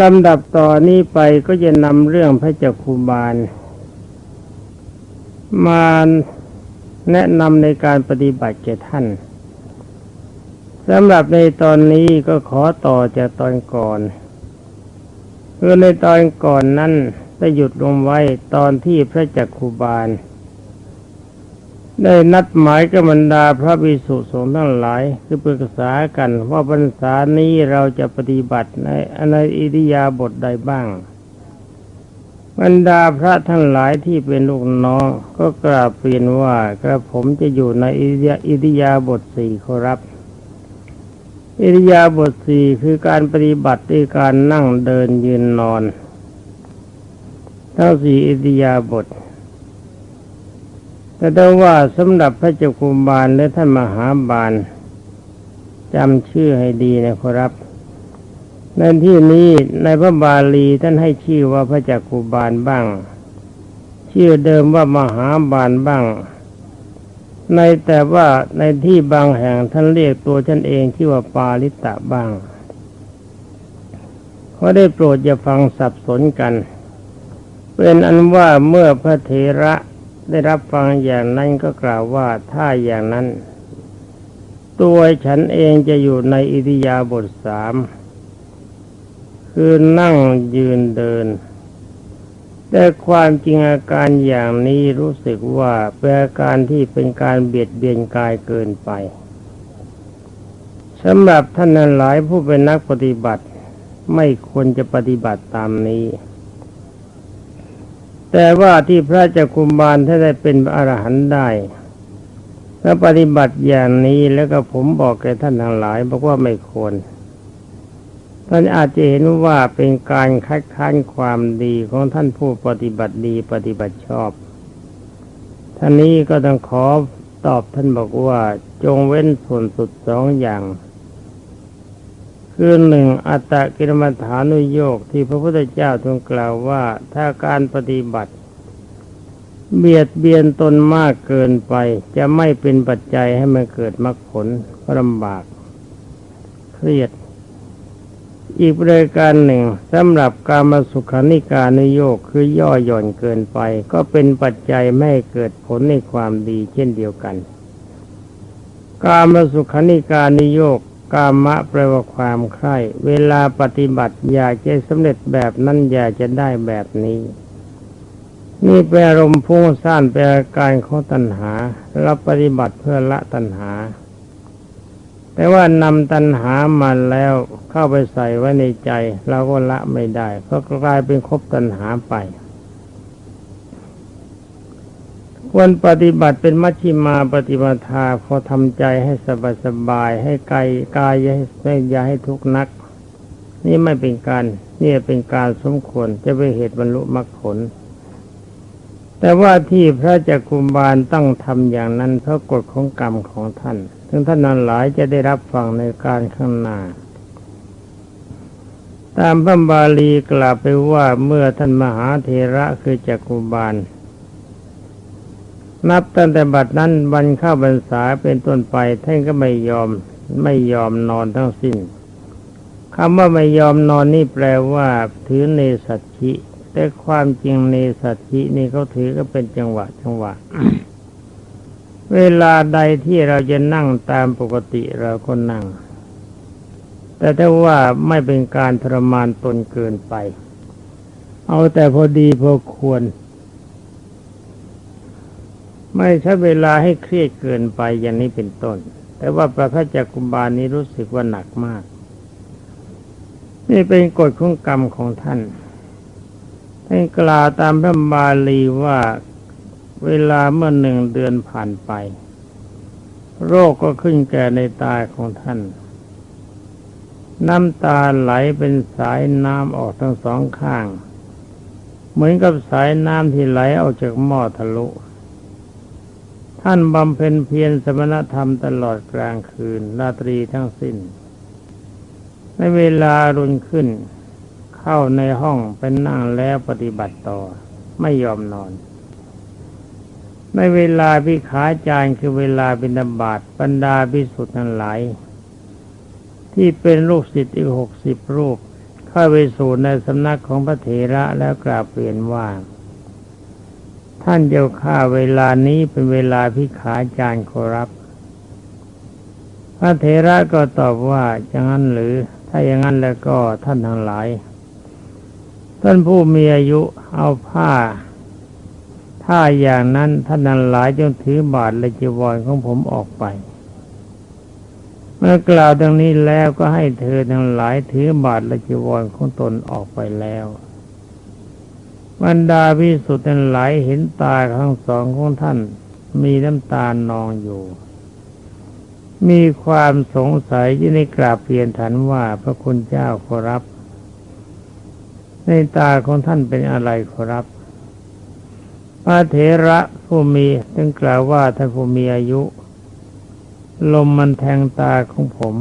ลำดับต่อนนี้ไปก็จะนำเรื่องพระเจ้าคูบาล มาแนะนำในการปฏิบัติแก่ท่านสำหรับในตอนนี้ก็ขอต่อจากตอนก่อนคือในตอนก่อนนั้นได้หยุดลงไว้ตอนที่พระจักคูบาล ได้นัดหมายกับบรรดาพระภิกษุสงฆ์ทั้งหลาย คือปรึกษากันว่าพรรษานี้เราจะปฏิบัติในในอิริยาบถใดบ้าง บรรดาพระทั้งหลายที่เป็นลูกน้องก็กราบเรียนว่ากระผมจะอยู่ในอิริยาอิริยาบถสี่ขอรับอิริยาบถสี่คือการปฏิบัติด้วยการนั่งเดินยืนนอนทั้งสี่อิริยาบถ แต่ได้ว่าสำหรับพระเจ้ากุมารและท่านมหาบาลจำชื่อให้ดีนะครับในที่นี้ในพระบาลีท่านให้ชื่อว่าพระจักกุบาลบ้าง ชื่อเดิมว่ามหาบาลบ้าง ในแต่ว่าในที่บางแห่งท่านเรียกตัวท่านเองชื่อว่าปาลิตะบ้างเขอได้โปรดอย่าฟังสับสนกัน เป็นอันว่าเมื่อพระเถระ ได้รับฟังอย่างนั้นก็กล่าวว่าถ้าอย่างนั้น ตัวฉันเองจะอยู่ในอิริยาบถสามคือนั่งยืนเดิน แต่ความจริงอาการอย่างนี้รู้สึกว่าเป็นอาการที่เป็นการเบียดเบียนกายเกินไปสำหรับท่านหลายผู้เป็นนักปฏิบัติ ไม่ควรจะปฏิบัติตามนี้ แต่ว่าที่พระเจ้ากุมารถ้าได้เป็นอรหันต์ได้แล้วปฏิบัติอย่างนี้แล้วก็ผมบอกแก่ท่านทั้งหลายบอกว่าไม่ควรท่านอาจจะเห็นว่าเป็นการคัดค้านความดีของท่านผู้ปฏิบัติดีปฏิบัติชอบ ท่านนี้ก็ต้องขอตอบท่านบอกว่าจงเว้นส่วนสุดสองอย่าง คือหนึ่งอัตตกิรมัฐานุโยกที่พระพุทธเจ้าทรงกล่าวว่าถ้าการปฏิบัติ เบียดเบียนตนมากเกินไป จะไม่เป็นปัจจัยให้มันเกิดมรรคผลลำบาก เครียด อีกรายการหนึ่งสำหรับการมาสุขานิการนุโยกคือย่อหย่อนเกินไป ก็เป็นปัจจัยไม่เกิดผลในความดีเช่นเดียวกัน การมาสุขานิการนโยก กามะแปลว่าความใคร่เวลาปฏิบัติอยากจะสำเร็จแบบนั้นอยากจะได้แบบนี้ นี่เป็นอารมณ์พุ่งซ่านเป็นอาการของตัณหาเราปฏิบัติเพื่อละตัณหา แต่ว่านำตัณหามาแล้วเข้าไปใส่ไว้ในใจ เราก็ละไม่ได้ก็กลายเป็นคบตัณหาไป ควรปฏิบัติเป็นมัชฌิมาปฏิบัติาพอทำใจให้สบายสบายให้กายกายให้ไม่อย่าให้ทุกข์นัก นี่ไม่เป็นการนี่เป็นการสมควรจะเป็นเหตุบรรลุมรรคผล แต่ว่าที่พระจักกุมบาลต้องทำอย่างนั้นเพราะกฎของกรรมของท่านถึงท่านนั้นหลายจะได้รับฟังในการข้างหน้าตามพระบาลีกล่าวไปว่าเมื่อท่านมหาเทระคือจักกุบาล นับตั้งแต่บัดนั้นวันเข้าบรรษาเป็นต้นไปท่านก็ไม่ยอมไม่ยอมนอนทั้งสิ้นคำว่าไม่ยอมนอนนี่แปลว่าถือเนสัตชิ แต่ความจริงเนสัตชินี่เขาถือก็เป็นจังหวะจังหวะ เวลาใดที่เราจะนั่งตามปกติเราก็นั่ง แต่ถ้าว่าไม่เป็นการทรมานตนเกินไป เอาแต่พอดีพอควร ไม่ใช้เวลาให้เครียดเกินไปอย่างนี้เป็นต้น แต่ว่าพระพัจักกุบาลนี้รู้สึกว่าหนักมาก นี่เป็นกฎของกรรมของท่านท่านกล่าวตามพระบาลีว่าเวลาเมื่อหนึ่งเดือนผ่านไป โรคก็ขึ้นแก่ในตาของท่าน น้ำตาไหลเป็นสายน้ำออกทั้งสองข้าง เหมือนกับสายน้ำที่ไหลออกจากหม้อทะลุ ท่านบำเพ็ญเพียรสมณธรรมตลอดกลางคืนราตรีทั้งสิ้น ในเวลารุนขึ้น เข้าในห้องเป็นนั่งแล้วปฏิบัติต่อ ไม่ยอมนอน ในเวลาพิขาจารคือเวลาบิณฑบาตบรรดาพิสุทธิ์ทั้งหลาย ที่เป็นลูกศิษย์อีกหกสิบรูป เข้าไปสู่ในสำนักของพระเถระแล้วกราบเรียนว่า ท่านเจ้าข้าเวลานี้เป็นเวลาพิขาจารย์ขอรับ พระเถระก็ตอบว่าอย่างนั้นหรือ ถ้าอย่างนั้นแล้วก็ท่านทั้งหลาย ท่านผู้มีอายุเอาผ้า ถ้าอย่างนั้นท่านทั้งหลายจงถือบาทและจีวรของผมออกไป เมื่อกล่าวดังนี้แล้วก็ให้เธอทั้งหลายถือบาทและจีวรของตนออกไปแล้ว บรรดาพิสุทธิ์ทั้งหลายเห็นตาทั้งสองของท่าน มีน้ำตานองอยู่ มีความสงสัยที่ในกราบเรียนถันว่าพระคุณเจ้าขอรับ ในตาของท่านเป็นอะไรขอรับพระเถระผู้มีจึงกล่าวว่าท่านผู้มีอายุ ลมมันแทงตาของผม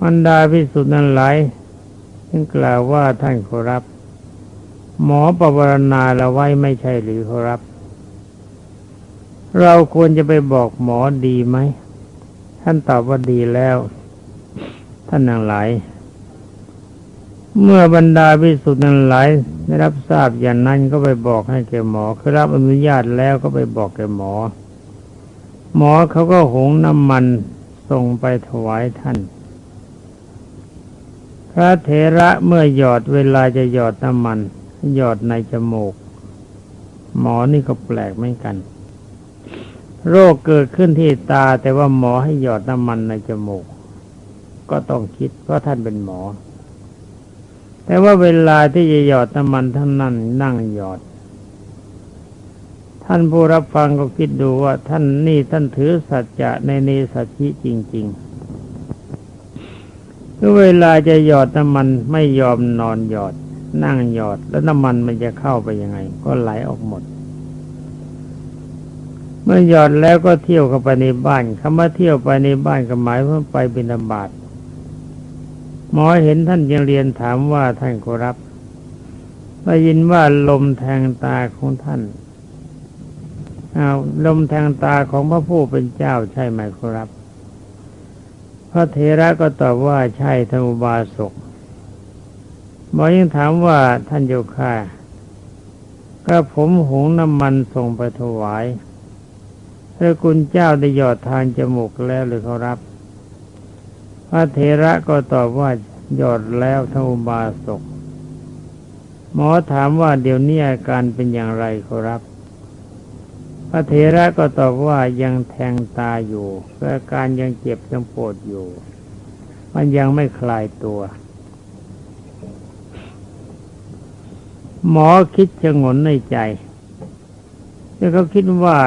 บรรดาพิสุทธิ์นั้นหลายจึงกล่าวว่าท่านขอรับ หมอประวรณาเราไว้ไม่ใช่หรือขอรับ เราควรจะไปบอกหมอดีไหม ท่านตอบว่าดีแล้ว ท่านนังหลายเมื่อบรรดาพิสุทธิ์นั้นหลายได้รับทราบอย่างนั้นก็ไปบอกให้แกหมอคือรับอนุญาตแล้วก็ไปบอกแกหมอ หมอเขาก็หงน้ำมันส่งไปถวายท่าน พระเถระเมื่อหยอดเวลาจะหยอดน้ำมัน หยอดในจมูก หมอนี่ก็แปลกเหมือนกัน โรคเกิดขึ้นที่ตาแต่ว่าหมอให้หยอดน้ำมันในจมูก ก็ต้องคิดเพราะท่านเป็นหมอ แต่ว่าเวลาที่จะหยอดน้ำมันท่านนั่นนั่งหยอด ท่านผู้รับฟังก็คิดดูว่าท่านนี่ท่านถือสัจจะในเนสัจจิจริงๆคือเวลาจะหยอดน้ำมันไม่ยอมนอนหยอด นั่งหยอด แล้วน้ำมันมันจะเข้าไปยังไง ก็ไหลออกหมด เมื่อหยอดแล้วก็เที่ยวเข้าไปในบ้านคำว่าเที่ยวไปในบ้านก็หมายว่าไปบิณฑบาตหมอเห็นท่านยังเรียนถามว่าท่านขอรับได้ยินว่าลมแทงตาของท่านอาลมแทงตาของพระผู้เป็นเจ้าใช่ไหมครับ พระเทระก็ตอบว่าใช่ธรรมบาสก หมอยังถามว่าท่านโยค่าก็ผมหงน้ำมันส่งไปถวายพระคุณเจ้าได้หยอดทางจมูกแล้วหรือเขารับ พระเทระก็ตอบว่าหยอดแล้วธรรมบาสกหมอถามว่าเดี๋ยวนี้อาการเป็นอย่างไรเขารับ พระเถระก็ตอบว่ายังแทงตาอยู่อาการยังเจ็บยังปวดอยู่ มันยังไม่คลายตัว หมอคิดชะงนในใจแล้วเขาคิดว่า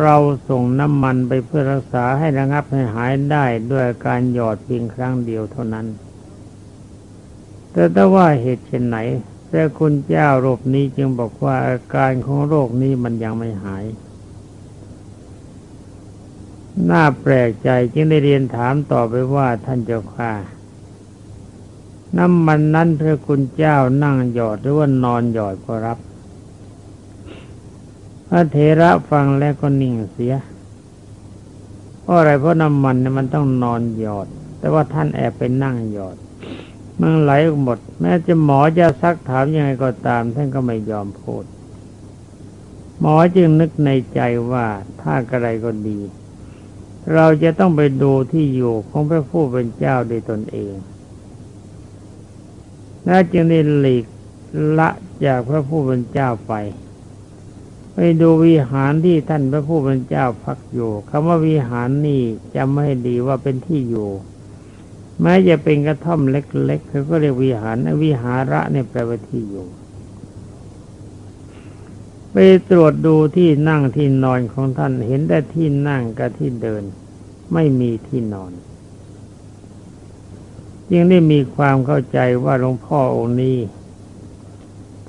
เราส่งน้ำมันไปเพื่อรักษาให้ระงับให้หายได้ด้วยการหยอดเพียงครั้งเดียวเท่านั้น แต่ถ้าว่าเหตุเช่นไหนแต่คุณเจ้าโรคนี้จึงบอกว่าอาการของโรคนี้มันยังไม่หาย น่าแปลกใจจึงได้เรียนถามต่อไปว่าท่านเจ้าค่ะ น้ำมันนั้นพระคุณเจ้านั่งหยอดหรือว่านอนหยอดก็รับ พระเถระฟังแล้วก็นิ่งเสีย เพราะอะไรเพราะน้ำมันเนี่ยมันต้องนอนหยอด แต่ว่าท่านแอบไปนั่งหยอดมันไหลออกหมด แม้จะหมอจะซักถามยังไงก็ตาม ท่านก็ไม่ยอมพูด หมอจึงนึกในใจว่าถ้ากระไรก็ดี เราจะต้องไปดูที่อยู่ของพระผู้เป็นเจ้าด้วยตนเอง และจึงได้หลีกละจากพระผู้เป็นเจ้าไป ไปดูวิหารที่ท่านพระผู้เป็นเจ้าพักอยู่คำว่าวิหารนี่จำไม่ดีว่าเป็นที่อยู่แม้จะเป็นกระท่อมเล็กๆเขาก็เรียกวิหารวิหาระเนี่ยแปลว่าที่อยู่ ไปตรวจดูที่นั่งที่นอนของท่านเห็นแต่ที่นั่งกับที่เดิน ไม่มีที่นอน ยังได้มีความเข้าใจว่าหลวงพ่อองค์นี้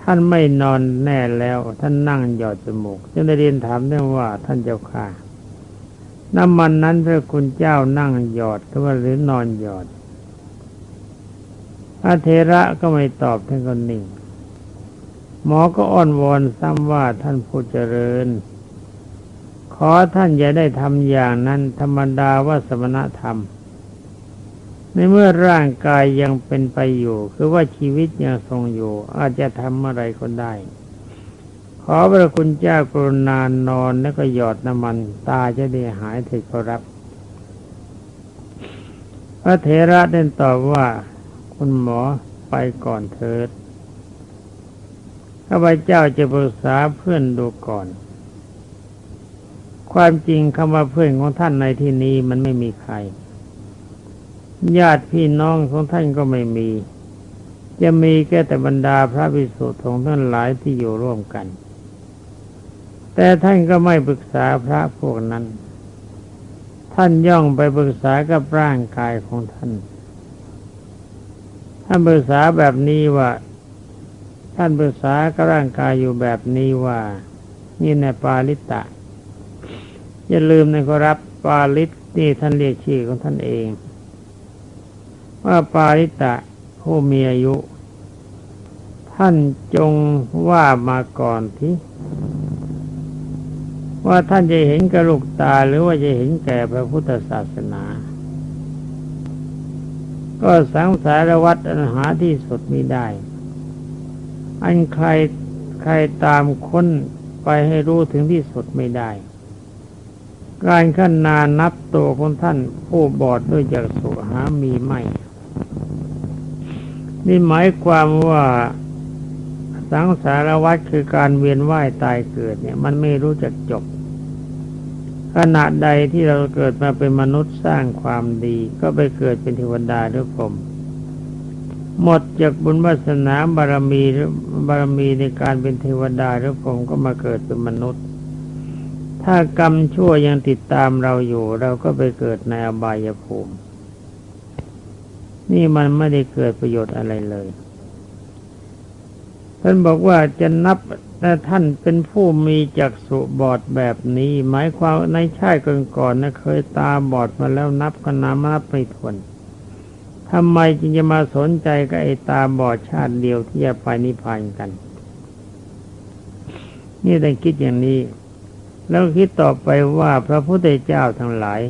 ท่านไม่นอนแน่แล้ว ท่านนั่งหยอดจมูกจึงได้เรียนถามได้ว่าท่านเจ้าค่ะน้ำมันนั้นพระคุณเจ้านั่งหยอดหรือว่าหรือนอนหยอดพระเทระก็ไม่ตอบท่านก็นิ่ง หมอก็อ้อนวอนซ้ำว่าท่านผู้เจริญ ขอท่านอย่าได้ทำอย่างนั้นธรรมดาว่าสมณธรรม ในเมื่อร่างกายยังเป็นไปอยู่ คือว่าชีวิตยังทรงอยู่ อาจจะทำอะไรก็ได้ ขอพระคุณเจ้ากรุณานอนแล้วก็หยอดน้ำมัน ตาจะได้หายเถิดขอรับ พระเถระเด่นตอบว่า คุณหมอไปก่อนเถิดข้าพเจ้าจะปรึกษาเพื่อนดูก่อน ความจริงคำว่าเพื่อนของท่านในที่นี้มันไม่มีใคร ญาติพี่น้องของท่านก็ไม่มี จะมีแค่แต่บรรดาพระภิกษุสงฆ์ทั้งหลายที่อยู่ร่วมกัน แต่ท่านก็ไม่ปรึกษาพระพวกนั้น ท่านย่องไปปรึกษากับร่างกายของท่าน ท่านปรึกษาแบบนี้ว่า ท่านปรึกษากับร่างกายอยู่แบบนี้ว่า นี่ในปาลิตะ อย่าลืมนะครับปาลิตนี่ท่านเรียกชื่อของท่านเอง ว่าปาลิตะผู้มีอายุ ท่านจงว่ามาก่อนที่ว่าท่านจะเห็นกระลูกตาหรือว่าจะเห็นแก่พระพุทธศาสนา ก็สังสารวัตรอันหาที่สุดมิได้ อันใครใครตามค้นไปให้รู้ถึงที่สุดไม่ได้ การขั้นนานนับตัวของท่านผู้บอดด้วยจากสุหามีไม่ นี่หมายความว่าสังสารวัฏคือการเวียนว่ายตายเกิดเนี่ย มันไม่รู้จักจบ ขณะใดที่เราเกิดมาเป็นมนุษย์สร้างความดี ก็ไปเกิดเป็นเทวดาหรือพรหมหมดจากบุญวาสนาบารมีหรือบารมีในการเป็นเทวดาหรือพรหมก็มาเกิดเป็นมนุษย์ ถ้ากรรมชั่วยังติดตามเราอยู่ เราก็ไปเกิดในอบายภูมิ นี่มันไม่ได้เกิดประโยชน์อะไรเลยท่านบอกว่าจะนับแต่ท่านเป็นผู้มีจักษุบอดแบบนี้ หมายความในชาติก่อนๆนะเคยตาบอดมาแล้วนับกันนานับไม่ถ้วนทำไมจึงจะมาสนใจกับไอ้ตาบอดชาติเดียวที่จะไปนิพพานกัน นี่ต้คิดอย่างนี้ แล้วคิดต่อไปว่าพระพุทธเจ้าทั้งหลาย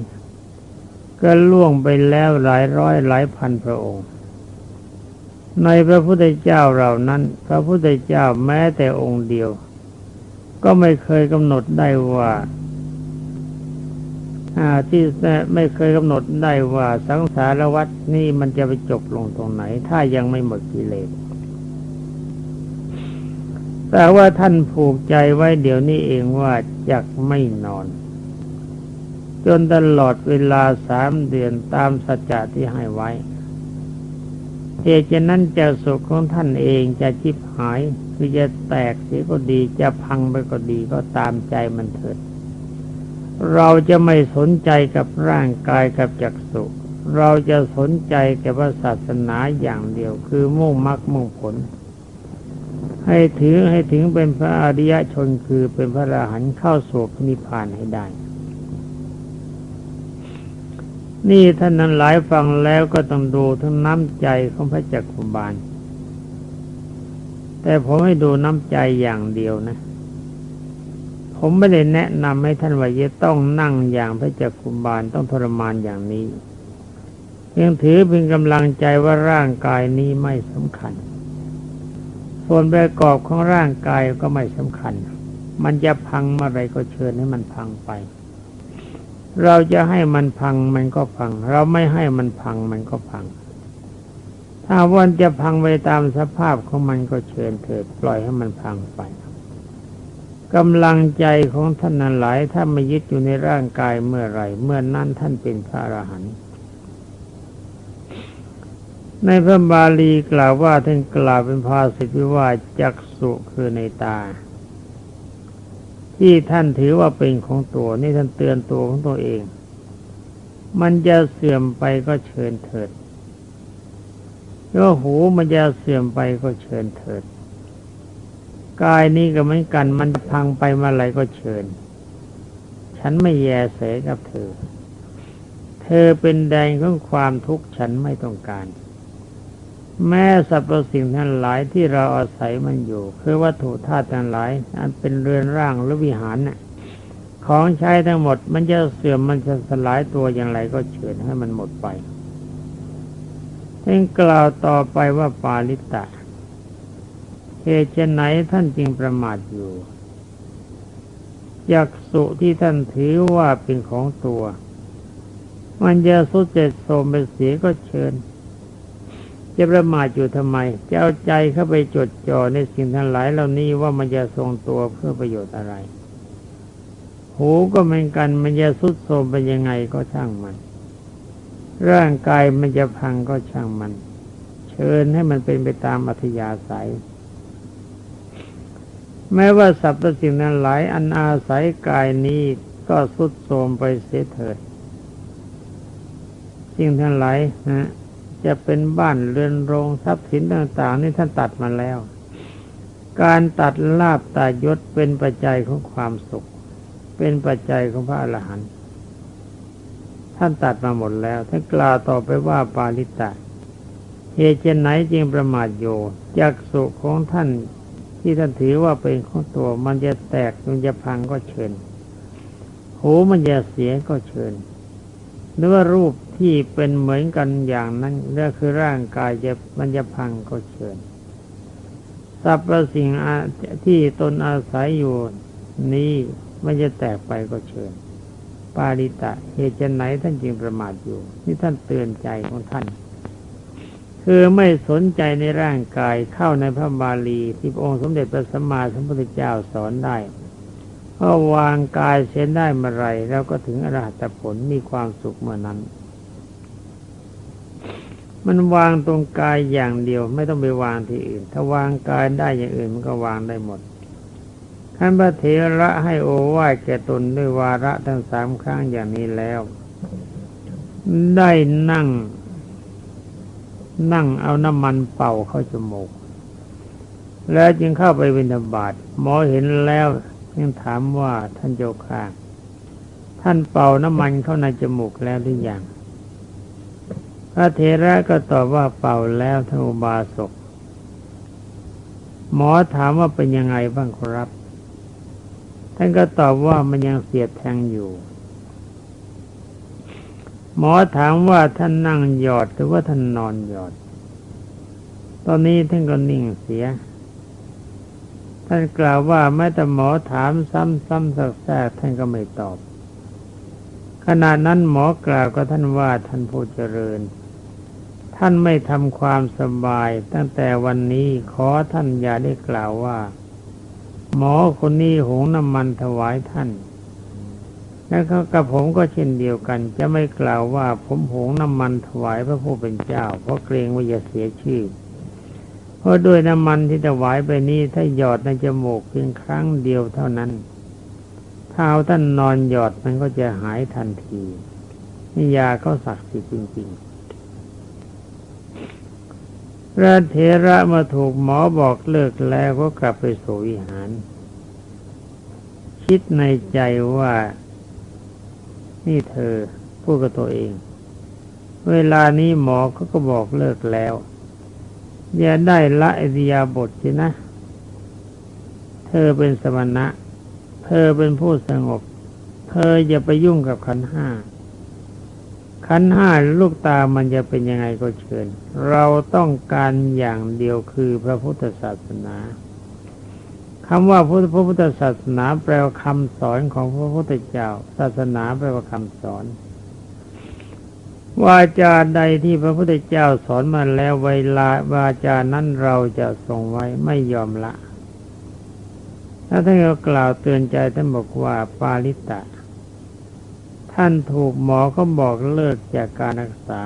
ก็ล่วงไปแล้วหลายร้อยหลายพันพระองค์ ในพระพุทธเจ้าเหล่านั้น พระพุทธเจ้าแม้แต่องค์เดียว ก็ไม่เคยกำหนดได้ว่าที่ไม่เคยกำหนดได้ว่าสังสารวัฏนี่มันจะไปจบลงตรงไหน ถ้ายังไม่หมดกิเลสแต่ว่าท่านผูกใจไว้เดี๋ยวนี้เองว่าจะไม่นอน จนตลอดเวลาสามเดือนตามสัจจะที่ให้ไว้เหตุฉะนั้นจะสุขของท่านเองจะจิบหายคือจะแตกเสียก็ดีจะพังไปก็ดีก็ตามใจมันเถิด เราจะไม่สนใจกับร่างกายกับจักสุเราจะสนใจกับพระศาสนาอย่างเดียว คือมุ่งมรรคมุ่งผล ให้ถือให้ถึงเป็นพระอริยชนคือเป็นพระอรหันต์เข้าสู่นิพพานให้ได้ นี่ท่านนั้นหลายฟังแล้วก็ต้องดูทั้งน้ำใจของพระจักรบาล แต่ผมให้ดูน้ำใจอย่างเดียวนะ ผมไม่ได้แนะนำให้ท่านว่าจะต้องนั่งอย่างพระจักรบาลต้องทรมานอย่างนี้เพียงถือเป็นกำลังใจว่าร่างกายนี้ไม่สำคัญ ส่วนประกอบของร่างกายก็ไม่สำคัญ มันจะพังเมื่อไรก็เชิญให้มันพังไป เราจะให้มันพังมันก็พัง เราไม่ให้มันพังมันก็พัง ถ้าวันจะพังไปตามสภาพของมันก็เชิญเถิดปล่อยให้มันพังไปกำลังใจของท่านนั้นหลายถ้าไม่ยึดอยู่ในร่างกายเมื่อไรเมื่อนั้นท่านเป็นพระอรหันต์ในพระบาลีกล่าวว่าท่านกล่าวเป็นภาษิตว่าจักสุคือในตา ที่ท่านถือว่าเป็นของตัวนี่ท่านเตือนตัวของตัวเอง มันจะเสื่อมไปก็เชิญเถิดว่าหูมันจะเสื่อมไปก็เชิญเถิดกายนี้ก็เหมือนกันมันพังไปเมื่อไรก็เชิญ ฉันไม่แยเสกับเธอ เธอเป็นแดงของความทุกข์ฉันไม่ต้องการ แม้สรรพสิ่งทั้งหลายที่เราอาศัยมันอยู่ คือวัตถุธาตุทั้งหลาย อันเป็นเรือนร่างหรือวิหารน่ะของใช้ทั้งหมด มันจะเสื่อมมันจะสลายตัวอย่างไรก็เชิญให้มันหมดไปท่านกล่าวต่อไปว่าปาลิตะเหตุไฉนไหนท่านจึงประมาทอยู่ยักษุที่ท่านถือว่าเป็นของตัว มันจะสุดเจ็ดโสมไปเสียก็เชิญ จะประมาทอยู่ทำไม จะเอาใจเข้าไปจดจ่อในสิ่งทั้งหลายเหล่านี้ว่ามันจะทรงตัวเพื่อประโยชน์อะไร หูก็เหมือนกันมันจะสุดโทรมไปยังไงก็ช่างมัน ร่างกายมันจะพังก็ช่างมัน เชิญให้มันเป็นไปตามอัธยาศัย แม้ว่าสรรพสิ่งนั้นหลายอันอาศัยกายนี้ก็สุดโทรมไปเสียเถิดสิ่งทั้งหลายนะ จะเป็นบ้านเรือนโรงทรัพย์สินต่าง ๆ นี่ท่านตัดมาแล้ว การตัดลาบตายศเป็นปัจจัยของความสุข เป็นปัจจัยของพระอรหันต์ท่านตัดมาหมดแล้วท่านกล่าวต่อไปว่าปาลิตะเหตุเช่นไหนจึงประมาทโยจากสุขของท่านที่ท่านถือว่าเป็นของตัวมันจะแตกมันจะพังก็เชิญหูมันจะเสียก็เชิญ หรือว่ารูปที่เป็นเหมือนกันอย่างนั้นเนั่นคือร่างกายจะมันจะพังก็เชิญสรรพสิ่งที่ตนอาศัยอยู่นี้มันจะแตกไปก็เชิญ ปาริตะเหตุไหนท่านจึงประมาทอยู่นี่ท่านเตือนใจของท่าน คือไม่สนใจในร่างกายเข้าในพระบาลีที่องค์สมเด็จพระสัมมาสัมพุทธเจ้าสอนได้ พอวางกายเส้นได้เมื่อไรแล้วก็ถึงอรหัตผลมีความสุขเมื่อนั้น มันวางตรงกายอย่างเดียวไม่ต้องไปวางที่อื่น ถ้าวางกายได้อย่างอื่นมันก็วางได้หมดท่านพระเถระให้โอวาทแก่ตนด้วยวาระทั้งสามครั้งอย่างนี้แล้ว ได้นั่ง นั่งเอาน้ำมันเป่าเข้าจมูก แล้วจึงเข้าไปวินาบาตหมอเห็นแล้ว ยังถามว่าท่านเจ้าข้าท่านเป่าน้ำมันเข้าในจมูกแล้วหรือยังพระเทระก็ตอบว่าเป่าแล้วท่านอุบาสก หมอถามว่าเป็นยังไงบ้างครับ ท่านก็ตอบว่ามันยังเสียดแทงอยู่ หมอถามว่าท่านนั่งหยอดหรือว่าท่านนอนหยอด ตอนนี้ท่านก็นิ่งเสีย ท่านกล่าวว่าแม้แต่หมอถามซ้ำๆสักแทกท่านก็ไม่ตอบ ขณะนั้นหมอกล่าวกับท่านว่าท่านผู้เจริญ ท่านไม่ทำความสบาย ตั้งแต่วันนี้ขอท่านอย่าได้กล่าวว่า หมอคนนี้หงน้ำมันถวายท่านและเขากับผมก็เช่นเดียวกัน จะไม่กล่าวว่าผมหงน้ำมันถวายพระผู้เป็นเจ้า เพราะเกรงว่าจะเสียชื่อ ราะด้วยน้ำมันที่ถวายไปนี้ถ้าหยอดในจมูกเพียงครั้งเดียวเท่านั้นถ้าเอาท่านนอนหยอดมันก็จะหายทันทีนี่ยาเขาศักดิ์สิทธิ์จริงๆพระเถระมาถูกหมอบอกเลิกแล้วก็กลับไปสู่วิหาร คิดในใจว่า นี่เธอพูดกับตัวเอง เวลานี้หมอเขาก็บอกเลิกแล้ว อย่าได้ละอิริยาบทสินะ เธอเป็นสมณะ เธอเป็นผู้สงบ เธออย่าไปยุ่งกับขันห้า ขันห้าลูกตามันจะเป็นยังไงก็เชิญ เราต้องการอย่างเดียวคือพระพุทธศาสนาคำว่าพระพุทธศาสนาแปลว่าคำสอนของพระพุทธเจ้า ศาสนาแปลว่าคำสอน วาจาใดที่พระพุทธเจ้าสอนมาแล้วเวลาวาจานั้นเราจะทรงไว้ไม่ยอมละแล้วท่านก็กล่าวเตือนใจท่านบอกว่าปาลิตะ ท่านถูกหมอก็บอกเลิกจากการรักษา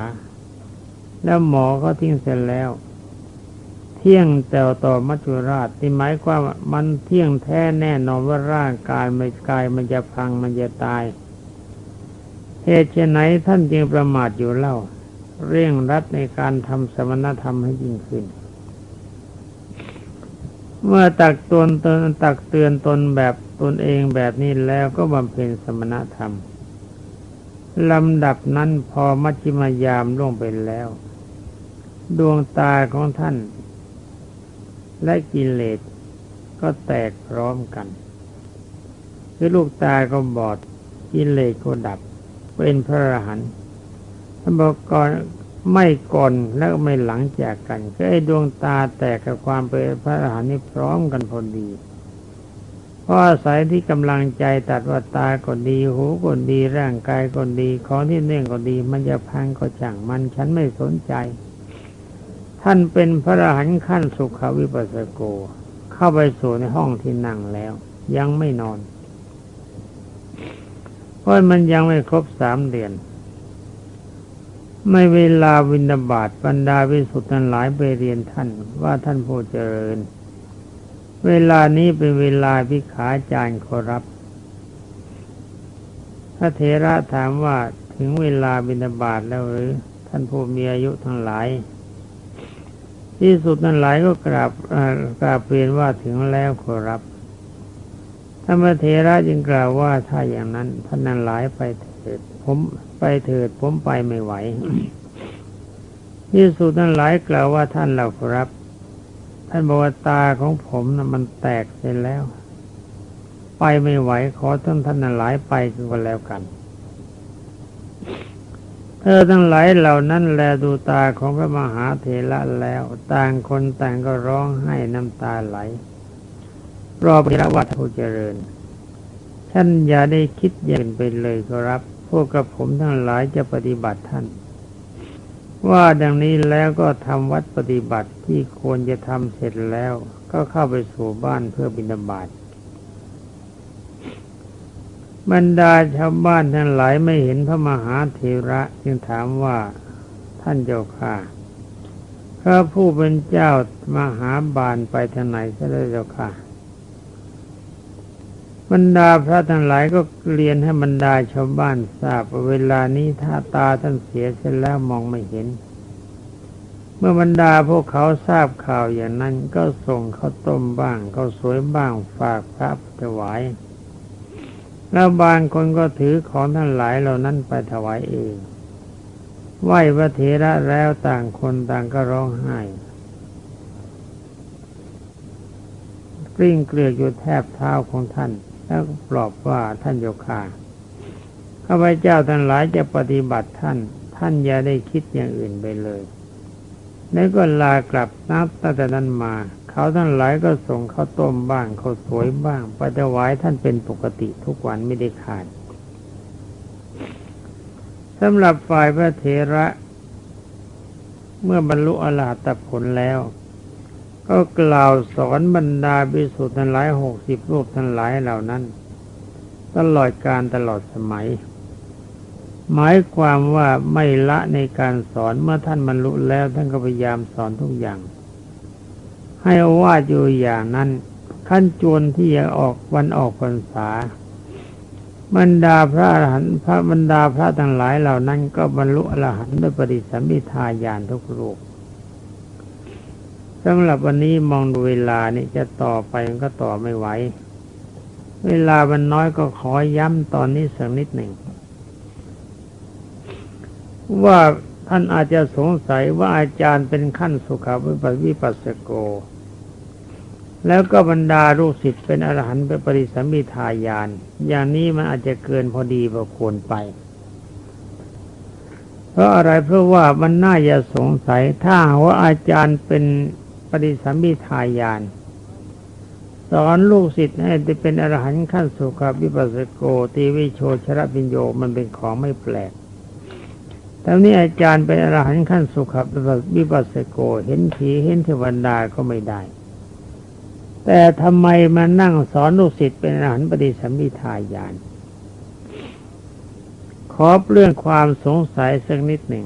แล้วหมอก็ทิ้งเสร็จแล้ว เที่ยงแต่ต่อมัจจุราชที่หมายความว่ามันเที่ยงแท้แน่นอนว่าร่างกายไม่กายมันจะพังมันจะตาย เหตุเช่นไหนท่านจึงประมาทอยู่เล่า เร่งรัดในการทำสมณธรรมให้ยิ่งขึ้น เมื่อตักตนตนตักเตือนตนแบบตนเองแบบนี้แล้วก็บำเพ็ญสมณธรรมลำดับนั้นพอมัชฌิมยามล่วงไปแล้ว ดวงตาของท่าน และกิเลสก็แตกพร้อมกัน คือลูกตาก็บอดกิเลสก็ดับ เป็นพระอรหันต์ท่านบอกก่อนไม่ก่อนแล้วไม่หลังจากกันคือไอ้ดวงตาแตกกับความเป็นพระอรหันต์นี่พร้อมกันพอดีเพราะอาศัยที่กำลังใจตัดว่าตาก็ดี หูก็ดีร่างกายก็ดีของที่เนื่องก็ดี มันจะพังก็ช่งมันฉันไม่สนใจ ท่านเป็นพระอรหันต์ขั้นสุขวิปัสสโก เข้าไปสู่ในห้องที่นั่งแล้ว ยังไม่นอน เพราะมันยังไม่ครบสามเดือน ไม่เวลาวินาบาตบรรดาวิสุทธิ์ทั้งหลายไปเรียนท่านว่าท่านผู้เจริญ เวลานี้เป็นเวลาพิขาจารย์ขอรับพระเถระถามว่าถึงเวลาบิณฑบาตแล้วหรือ ท่านผู้มีอายุทั้งหลายที่สุดนั้นหลายก็กราบกราบเรียนว่าถึงแล้วขอรับ ท่านพระเถระจึงกล่าวว่าถ้าอย่างนั้นท่านนั้นหลายไปเถิด ผมไปเถิด ผมไปไม่ไหวที่สุดนั้นหลายกล่าวว่าท่านเราขอรับ ท่านบอกว่าตาของผมนะมันแตกเสร็จแล้ว ไปไม่ไหวขอท่านท่านนั้นหลายไปก็แล้วกันเธอทั้งหลายเหล่านั้นแลดูตาของพระมหาเถระแล้ว ต่างคนต่างก็ร้องไห้น้ำตาไหล รอพระวัดผู้เจริญ ท่านอย่าได้คิดอย่างอื่นไปเลยครับ พวกกระผมทั้งหลายจะปฏิบัติท่าน ว่าดังนี้แล้วก็ทำวัดปฏิบัติที่ควรจะทำเสร็จแล้ว ก็เข้าไปสู่บ้านเพื่อบิณฑบาตบรรดาชาวบ้านทั้งหลายไม่เห็นพระมหาเถระจึงถามว่าท่านเจ้าค่ะพระผู้เป็นเจ้ามหาบานไปทางไหนซะแล้เจ้าค่ะ บรรดาพระทั้งหลายก็เรียนให้บรรดาชาวบ้านทราบว่าเวลานี้ถ้าตาท่านเสียเสร็จแล้วมองไม่เห็น เมื่อบรรดาพวกเขาทราบข่าวอย่างนั้นก็ส่งข้าวต้มบ้างข้าวสวยบ้างฝากพระถวาย แล้วบางคนก็ถือของทั้งหลายเหล่านั้นไปถวายเองไหว้พระเถระแล้วต่างคนต่างก็ร้องไห้กลิ้งเกลือกอยู่แทบเท้าของท่าน แล้วปลอบว่าท่านโยคาข้าพเจ้าทั้งหลายจะปฏิบัติท่าน ท่านอย่าได้คิดอย่างอื่นไปเลยแล้วก็ลากลับนับตั้งแต่นั้นมา เขาทั้งหลายก็ส่งข้าวต้มบ้างข้าวสวยบ้างไปถวายท่านเป็นปกติทุกวันไม่ได้ขาดสำหรับฝ่ายพระเถระ เมื่อบรรลุอรหัตผลแล้ว ก็กล่าวสอนบรรดาบิสุทธิ์ทั้งหลายหกสิบรูปทั้งหลายเหล่านั้น ตลอดการตลอดสมัย หมายความว่าไม่ละในการสอนเมื่อท่านบรรลุแล้วท่านก็พยายามสอนทุกอย่าง ให้อาวาอยู่อย่างนั้นขั้นจวนที่จะออกวันออกพรรษาบรรดาพระอรหันต์พระบรรดาพระทั้งหลายเหล่านั้นก็บรรลุอรหันต์ด้วยปฏิสัมพิทาญาณทุกรูป สำหรับวันนี้มองดูเวลานี่จะต่อไปมันก็ต่อไม่ไหว เวลามันน้อยก็ขอย้ำตอนนี้สักนิดหนึ่ง ว่าท่านอาจจะสงสัยว่าอาจารย์เป็นขั้นสุขวิปัสวิปัสสโก แล้วก็บรรดาลูกศิษย์เป็นอรหันต์เป็นปริสัมมิทายาน อย่างนี้มันอาจจะเกินพอดีพอควรไป เพราะอะไรเพราะว่ามันน่าจะสงสัยถ้าว่าอาจารย์เป็น ปฏิสัมพิทายานสอนลูกศิษย์ให้ได้เป็นอรหันต์ขั้นสุขวิปัสสโกตีวิโชชระปิญโยมันเป็นของไม่แปลกแต่นี้อาจารย์เป็นอรหันต์ขั้นสุขวิปัสสโกเห็นผีเห็นเทวดาก็ไม่ได้ แต่ทำไมมานั่งสอนลูกศิษย์เป็นอรหันต์ปฏิสัมพิทายานขอเรื่องความสงสัยสักนิดหนึ่ง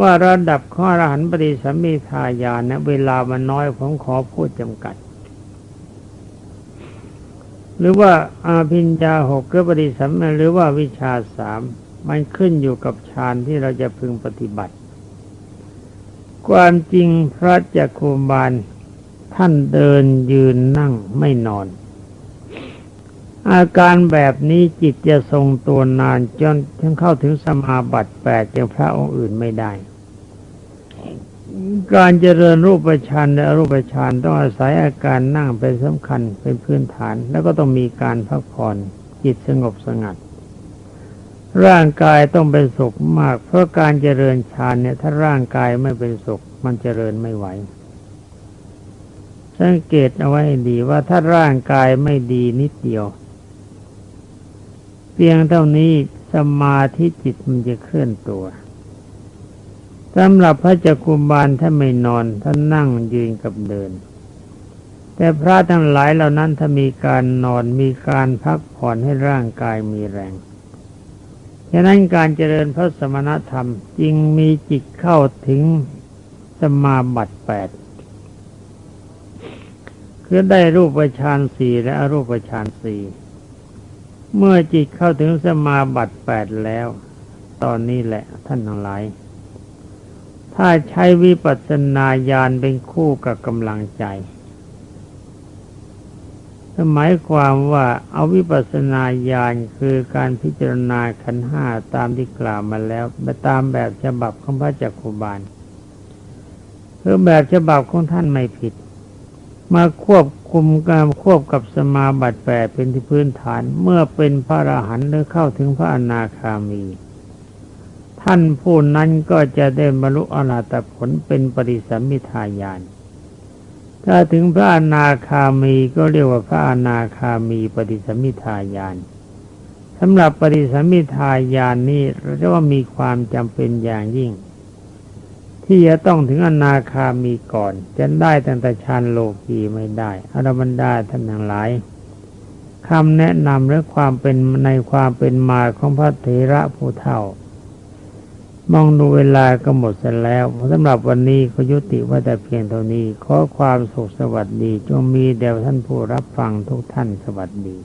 ว่าระดับข้อรหันปฏิสัมพิทายานนะเวลามันน้อยผมขอพูดจำกัด หรือว่าอาพิญญาหกก็ปฏิสัมหรือว่าวิชาสามมันขึ้นอยู่กับฌานที่เราจะพึงปฏิบัติ ความจริงพระจักคุบาลท่านเดินยืนนั่งไม่นอน อาการแบบนี้จิตจะทรงตัวนานจนถึงเข้าถึงสมาบัติแปดอย่างพระองค์อื่นไม่ได้ การเจริญรูปฌานและอรูปฌานต้องอาศัยอาการนั่งเป็นสำคัญเป็นพื้นฐาน แล้วก็ต้องมีการพักผ่อนจิตสงบสงัด ร่างกายต้องเป็นสุขมาก เพราะการเจริญฌานเนี่ย ถ้าร่างกายไม่เป็นสุข มันเจริญไม่ไหวสังเกตเอาไว้ดีว่าถ้าร่างกายไม่ดีนิดเดียว เพียงเท่านี้สมาธิจิตมันจะเคลื่อนตัวสำหรับพระจักกุมบาลถ้าไม่นอนท่านนั่งยืนกับเดิน แต่พระทั้งหลายเหล่านั้นถ้ามีการนอนมีการพักผ่อนให้ร่างกายมีแรงฉะนั้นการเจริญพระสมณธรรมจึงมีจิตเข้าถึงสมาบัติแปดคือได้รูปฌานสี่และอรูปฌานสี่ เมื่อจิตเข้าถึงสมาบัติแปดแล้ว ตอนนี้แหละท่านทั้งหลาย ถ้าใช้วิปัสสนาญาณเป็นคู่กับกำลังใจหมายความว่าเอาวิปัสสนาญาณคือการพิจารณาขันห้าตามที่กล่าวมาแล้วไปตามแบบฉบับของพระจักคุบาลคือแบบฉบับของท่านไม่ผิด มาควบคุมการควบกับสมาบัติแปดเป็นที่พื้นฐานเมื่อเป็นพระอรหันต์หรือเข้าถึงพระอนาคามี ท่านผู้นั้นก็จะได้บรรลุอรหัตผลเป็นปริสัมมิทายาน ถ้าถึงพระอนาคามีก็เรียกว่าพระอนาคามีปฏิสัมมิทายานสำหรับปฏิสัมมิทายานนี้เรียกว่ามีความจำเป็นอย่างยิ่ง ที่จะต้องถึงอนาคามีก่อน จะได้ตั้งแต่ฌานโลกีไม่ได้อรบรรดาท่านทั้งหลายคำแนะนำและความเป็นในความเป็นมาของพระเถระผู้เฒ่า มองดูเวลาก็หมดเสร็จแล้วสำหรับวันนี้ก็ยุติว่าแต่เพียงเท่านี้ ขอความสุขสวัสดี จงมีแด่ท่านผู้รับฟังทุกท่านสวัสดี